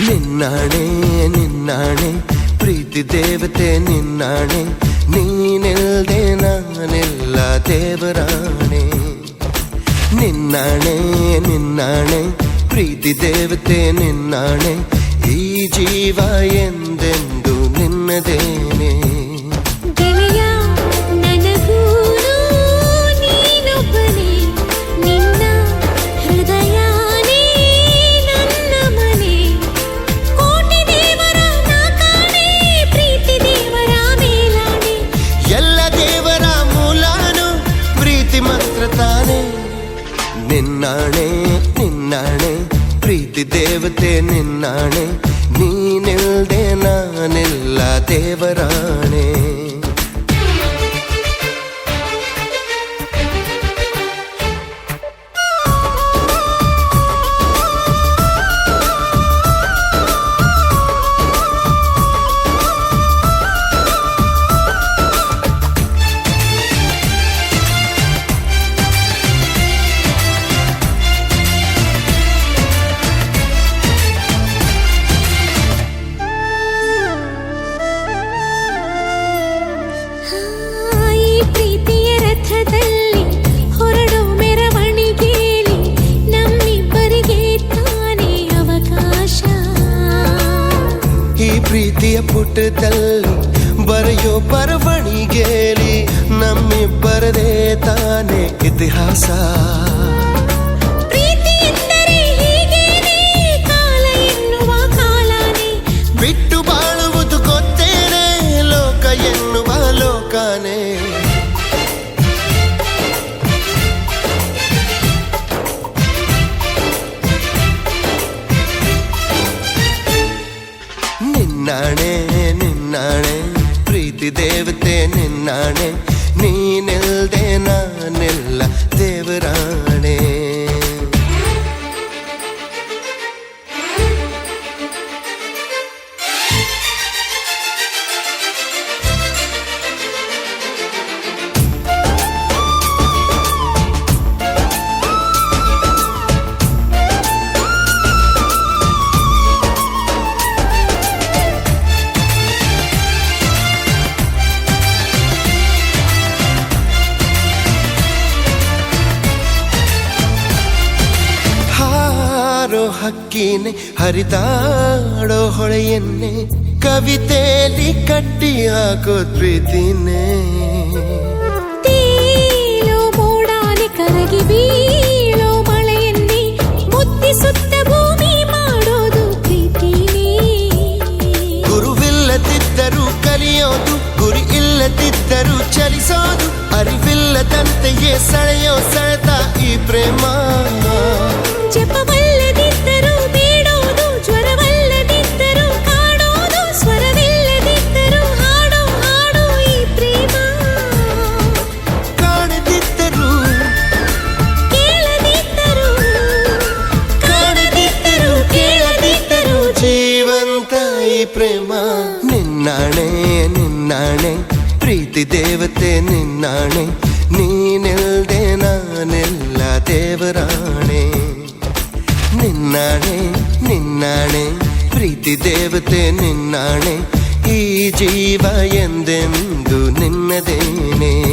ನಿನ್ನಾಣೆ ನಿನ್ನಾಣೆ, ಪ್ರೀತಿ ದೇವತೆ ನಿನ್ನಾಣೆ, ನೀನಿಲ್ದೆ ನಾನೆಲ್ಲ ದೇವರಾಣೆ. ನಿನ್ನಾಣೆ ನಿನ್ನಾಣೆ, ಪ್ರೀತಿ ದೇವತೆ ನಿನ್ನಾಣೆ, ಈ ಜೀವ ಎಂದೆಂದು ನಿನ್ನದೇನೆ ನಿನ್ನಾಣೆ ಪ್ರೀತಿ ದೇವತೆ ನಿನ್ನಾಣೆ ನೀನಿಲ್ದೆ ನಾನಿಲ್ಲ ದೇವರಾಣೆ. ಪ್ರೀತಿಯ ಪುಟದಲ್ಲಿ ಬರೆಯೋ ಬರವಣಿಗೆಲಿ ನಮ್ಮಿಬ್ಬರದೇ ತಾನೆ ಇತಿಹಾಸ. ಬಿಟ್ಟು ಬಾಳುವುದು ಗೊತ್ತೇನೆ ಲೋಕ ಎನ್ನುವ ಲೋಕನೇ. ನಿನ್ನಾಣೆ ನಿನ್ನಾಣೆ. ಪ್ರೀತಿ ದೇವತೆ ನಿನ್ನಾಣೆ. ನೀನಿಲ್ದೆ ನಾನೆಲ್ಲ. ದೇವರಾಣೆ ಹಾರೋ ಹಕ್ಕಿನೆ ಹರಿದಾಡೋ ಹೊಳೆಯನ್ನೇ? ಕವಿತೆಯಲ್ಲಿ ಕಟ್ಟಿ ಹಾಕೋ ಪ್ರೀತಿನೇ. ಕರಗಿ ಬೀಳೋ ಮಳೆಯನ್ನೇ. ಮುತ್ತಿಸುತ್ತ ಭೂಮಿ ಮಾಡೋದು ಪ್ರೀತಿನೇ. ಗುರುವಿಲ್ಲದಿದ್ದರೂ ಕಲಿಯೋದು ಗುರಿ ಇಲ್ಲದಿದ್ದರೂ ಚಲಿಸೋದು. ಅರಿವಿಲ್ಲದಂತೆಯೇ ಸೆಳೆಯೋ ಸೆಳೆತ ಈ ಪ್ರೇಮ. ಪ್ರೇಮ. ನಿನ್ನಾಣೆ ನಿನ್ನಾಣೆ. ಪ್ರೀತಿ ದೇವತೆ, ನಿನ್ನಾಣೆ. ನೀನಿಲ್ದೆ ನಾನೆಲ್ಲ ದೇವರಾಣೆ. ನಿನ್ನಾಣೆ ನಿನ್ನಾಣೆ. ಪ್ರೀತಿ ದೇವತೆ, ನಿನ್ನಾಣೆ. ಈ ಜೀವ ಎಂದೆಂದು ನಿನ್ನದೇನೆ.